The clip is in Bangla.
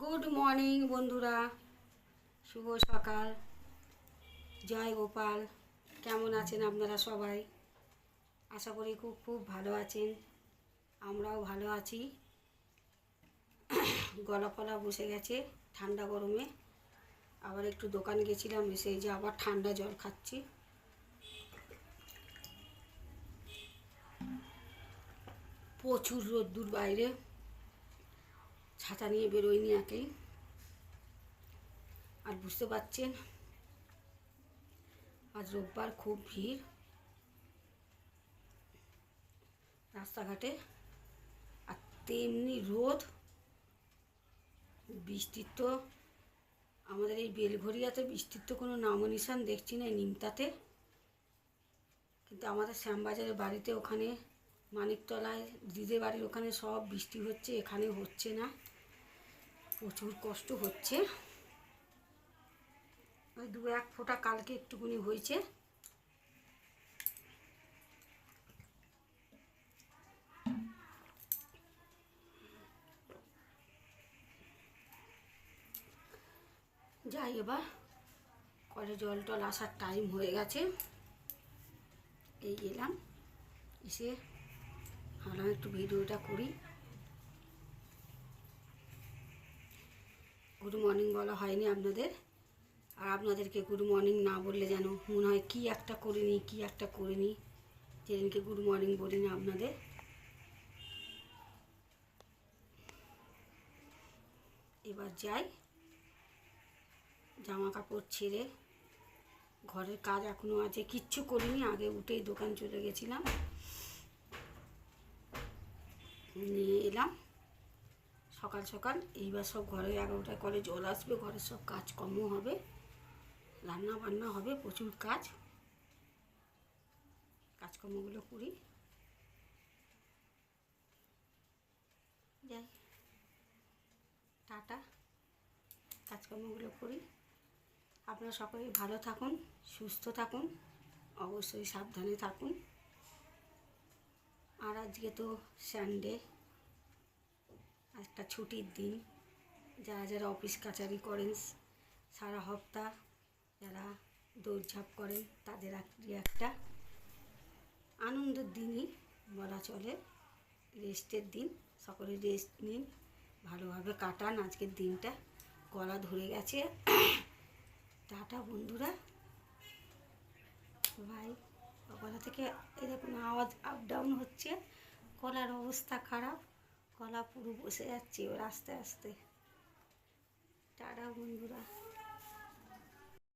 গুড মর্নিং বন্ধুরা। শুভ সকাল। জয় গোপাল। কেমন আছেন আপনারা সবাই? আশা করি খুব খুব ভালো আছেন। আমরাও ভালো আছি। গলা ফলা বসে গেছে ঠান্ডা গরমে। আবার একটু দোকান গেছিলাম, এসে যে আবার ঠান্ডা জল খাচ্ছি। প্রচুর রোদ্দুর বাইরে। ছাতা নিয়ে বেরোয়নি একেই। আর বুঝতে পারছেন, আজ রোববার খুব ভিড়। রাস্তাঘাটে আর তেমনি রোদ। বৃষ্টির তো আমাদের এই বেলঘরিয়াতে বৃষ্টির তো কোনো নাম নিশান দেখছি না নিমতাতে। কিন্তু আমাদের শ্যামবাজারের বাড়িতে ওখানে, মানিকতলায় দিদের বাড়ির ওখানে সব বৃষ্টি হচ্ছে, এখানে হচ্ছে না। প্রচুর কষ্ট হচ্ছে। ওই দু এক ফোঁটা কালকে একটুকুনি হয়েছে। যাই এবার কলে জল টল আসার টাইম হয়ে গেছে। এই এলাম, এসে ভাবলাম একটু ভিডিওটা করি। গুড মর্নিং বলা হয়নি আপনাদের। আর আপনাদেরকে গুড মর্নিং না বললে যেন মনে হয় কী একটা করিনি, কী একটা করিনি। যেদিনকে গুড মর্নিং বলি না আপনাদের। এবার যাই। জামা কাপড় ছেড়ে ঘরের কাজ এখনও আছে, কিচ্ছু করিনি, আগে উঠেই দোকান চলে গেছিলাম। নিয়ে এলাম। সকাল সকাল এইবার সব ঘরে এগারোটায় কলে জল আসবে, ঘরের সব কাজকর্ম হবে রান্না বান্না হবে, প্রচুর কাজ। কাজকর্মগুলো করি। যাই, টাটা। কাজকর্মগুলো করি। আপনারা সকলেই ভালো থাকুন, সুস্থ থাকুন, অবশ্যই সাবধানে থাকুন। আর আজকে তো সানডে একটা ছুটির দিন। যারা যারা অফিস কাচারি করেন, সারা সপ্তাহ যারা দৌড়ঝাঁপ করেন, তাদের একটা আনন্দের দিনই বলা চলে। রেস্টের দিন, সকলে রেস্ট নিন, ভালোভাবে কাটান। আজকের দিনটা গলা ধরে গেছে। টাটা বন্ধুরা। ভাই গলা থেকে এরকম আওয়াজ আপ ডাউন হচ্ছে। গলার অবস্থা খারাপ। গলা পুরো বসে যাচ্ছে ওর আস্তে আস্তে। টাটা বন্ধুরা।